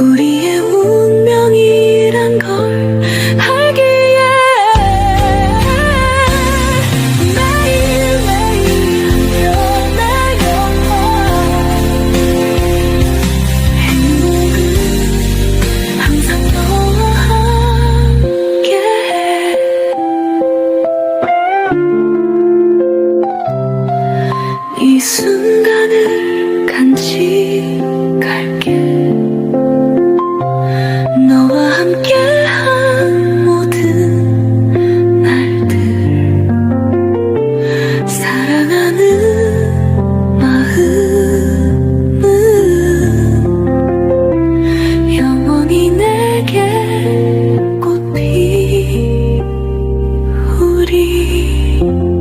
우리의 운명이란 걸 알기에 매일매일 변해요 행복은 항상 너와 함께해. 이 순간을 간지 beauty.